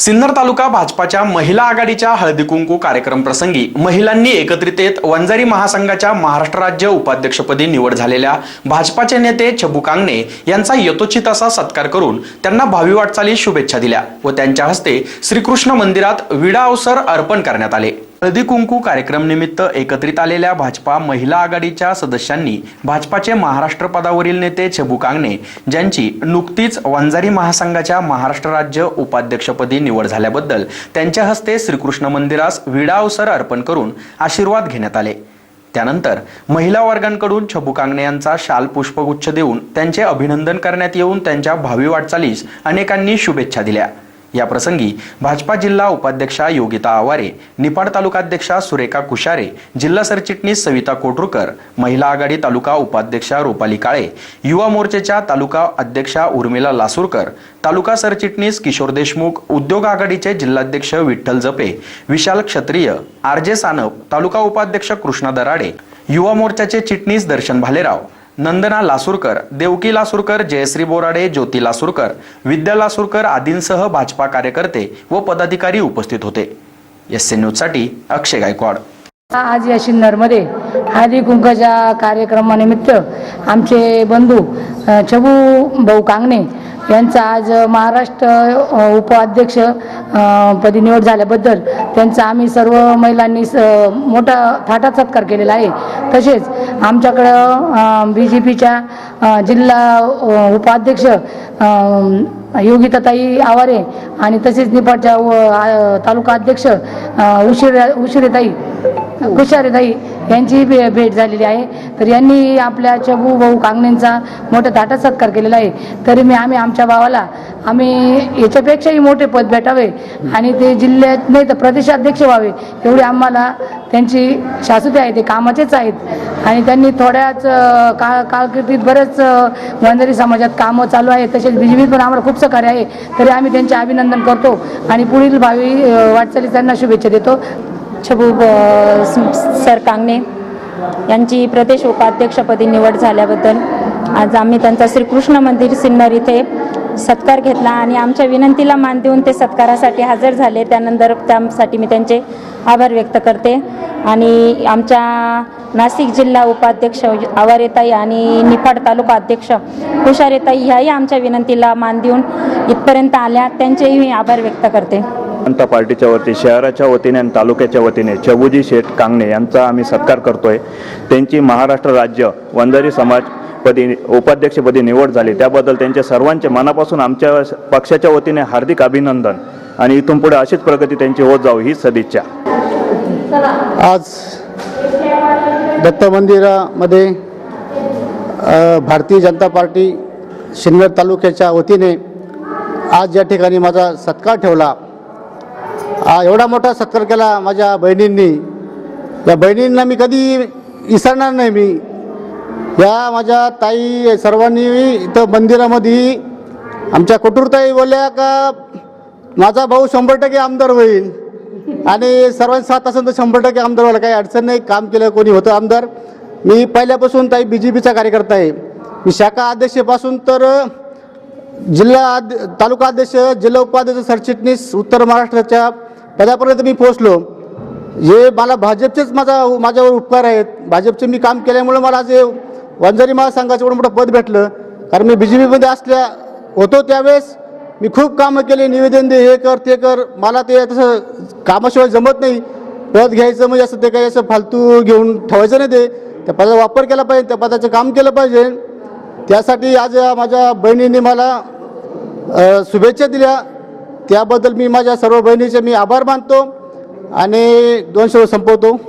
सिन्नर तालुका भाजपाच्या महिला आघाडीच्या हळदी कुंकू कार्यक्रम प्रसंगी महिलांनी एकत्रित येत वंजारी महासंघाच्या महाराष्ट्र राज्य उपाध्यक्षपदी निवड झालेल्या भाजपाचे नेते छबू कांगणे यांचा यथोचित असा सत्कार करून त्यांना भावी वाटचाली शुभेच्छा दिल्या व त्यांच्या हस्ते श्रीकृष्ण मंदिरात विडा अवसर अर्पण करण्यात आले. हळदी कुंकू कार्यक्रम निमित्त एकत्रित आलेल्या भाजपा महिला आघाडीच्या सदस्यांनी भाजपाचे महाराष्ट्र पदावरील नेते छबू कांगणे ज्यांची नुकतीच वंजारी महासंघाच्या महाराष्ट्र राज्य उपाध्यक्षपदी निवड झाल्याबद्दल त्यांच्या हस्ते श्रीकृष्ण मंदिरास विडा अवसर अर्पण करून आशीर्वाद घेण्यात आले. त्यानंतर महिला वर्गांकडून छबू कांगणे यांचा शाल पुष्पगुच्छ देऊन त्यांचे अभिनंदन करण्यात येऊन त्यांच्या भावी वाटचालीस अनेकांनी शुभेच्छा दिल्या. याप्रसंगी भाजपा जिल्हा उपाध्यक्षा योगिता आवारे निपाड तालुकाध्यक्षा सुरेखा कुशारे जिल्हा सरचिटणीस सविता कोटरुकर महिला आघाडी तालुका उपाध्यक्षा रुपाली काळे युवा मोर्चेच्या तालुका अध्यक्षा उर्मिला लासूरकर तालुका सरचिटणीस किशोर देशमुख उद्योग आघाडीचे जिल्हाध्यक्ष विठ्ठल जपे विशाल क्षत्रिय आर जे सानप तालुका उपाध्यक्ष कृष्णा दराडे युवा मोर्चाचे चिटणीस दर्शन भालेराव नंदना लासूरकर देवकी लासूरकर जयश्री बोराडे ज्योती लासूरकर विद्या लासूरकर आदींसह भाजपा कार्यकर्ते व पदाधिकारी उपस्थित होते. एस एन न्यूजसाठी अक्षय गायकवाड. आज या सिन्नरमध्ये हळदी कुंकाच्या कार्यक्रमानिमित्त आमचे बंधू छबू भाऊ कांगणे यांचा आज महाराष्ट्र उपाध्यक्ष पदी निवड झाल्याबद्दल त्यांचा आम्ही सर्व महिलांनी स मोठा थाटात सत्कार केलेला आहे. तसेच आमच्याकडं बी जे पीच्या जिल्हा उपाध्यक्ष योगिताताई आवारे आणि तसेच निपाडच्या व- तालुका अध्यक्ष उशिरा उशिरेताई कुशारेताई यांची भे भेट झालेली आहे. तर यांनी आपल्या चबू भाऊ कांगणेंचा मोठा ताटा सत्कार केलेला आहे. तरी मी आम्ही आमच्या भावाला आम्ही याच्यापेक्षाही मोठे पद भेटावे आणि ते जिल्ह्यात नाही तर प्रदेशाध्यक्ष व्हावे एवढी आम्हाला त्यांची शाश्वती आहे. ते कामाचेच आहेत. आणि त्यांनी थोड्याच काळ कारकिर्दीत बरेच वंजारी समाजात कामं चालू आहे तसेच बीजेपीत पण आम्हाला खूप सहकार्य आहे. तरी आम्ही त्यांचे अभिनंदन करतो आणि पुढील भावी वाटचाली त्यांना शुभेच्छा देतो. छबू अ, सर कांगणे यांची प्रदेश उपाध्यक्षपदी निवड झाल्याबद्दल आज आम्ही त्यांचा श्रीकृष्ण मंदिर सिन्नर इथे सत्कार घेतला आणि आमच्या विनंतीला मान देऊन ते सत्कारासाठी हजर झाले. त्यानंतर त्यासाठी मी त्यांचे आभार व्यक्त करते. आणि आमच्या नाशिक जिल्हा उपाध्यक्ष आवारेताई आणि निफाड तालुका अध्यक्ष कुशारेताई ह्याही आमच्या विनंतीला मान देऊन इथपर्यंत आल्या. त्यांचेही मी आभार व्यक्त करते. जनता पार्टीच्या वती शहराच्या वतीने आणि तालुक्याच्या वतीने चबुजी शेठ कांगणे यांचा आम्ही सत्कार करतोय. त्यांची महाराष्ट्र राज्य वंजारी समाजपदी उपाध्यक्षपदी निवड झाली. त्याबद्दल त्यांच्या सर्वांचे मनापासून आमच्या पक्षाच्या वतीने हार्दिक अभिनंदन आणि इथून पुढे अशीच प्रगती त्यांची होत जाऊ ही सदिच्छा. आज दत्त मंदिरामध्ये भारतीय जनता पार्टी सिन्नर तालुक्याच्या वतीने आज या ठिकाणी माझा सत्कार ठेवला. एवढा मोठा सत्कार केला माझ्या बहिणींनी. या बहिणींना मी कधी विसरणार नाही मी. या माझ्या ताई सर्वांनी इथं मंदिरामध्ये आमच्या कुटुरताई बोलल्या का माझा भाऊ शंभर टक्के आमदार होईल. आणि सर्वांनी साथ असेल तर शंभर टक्के आमदार व्हायला काही अडचण नाही. काम केलं कोणी होतं आमदार. मी पहिल्यापासून ताई बी जे पीचा कार्यकर्ता आहे. मी शाखा अध्यक्षपासून तर जिल्हा तालुका अध्यक्ष जिल्हा उपाध्यक्ष सरचिटणीस उत्तर महाराष्ट्राच्या पदापर्यंत मी पोहोचलो. हे मला भाजपचेच माझा माझ्यावर उपकार आहेत. भाजपचे मी काम केल्यामुळे मला जे वंजारी महासंघाचं एवढं मोठं पद भेटलं. कारण मी बी जे पीमध्ये असल्या होतो त्यावेळेस मी खूप कामं केले. निवेदन दे हे कर ते कर. मला ते तसं कामाशिवाय जमत नाही. पद घ्यायचं म्हणजे असं ते काही असं फालतू घेऊन ठेवायचं नाही ते. त्या पदाचा वापर केला पाहिजे त्या पदाचं काम केलं पाहिजे. त्यासाठी आज माझ्या बहिणीने मला शुभेच्छा दिल्या. त्याबद्दल मी माझ्या सर्व बहिणीचे मी आभार मानतो आणि दोन शो संपवतो.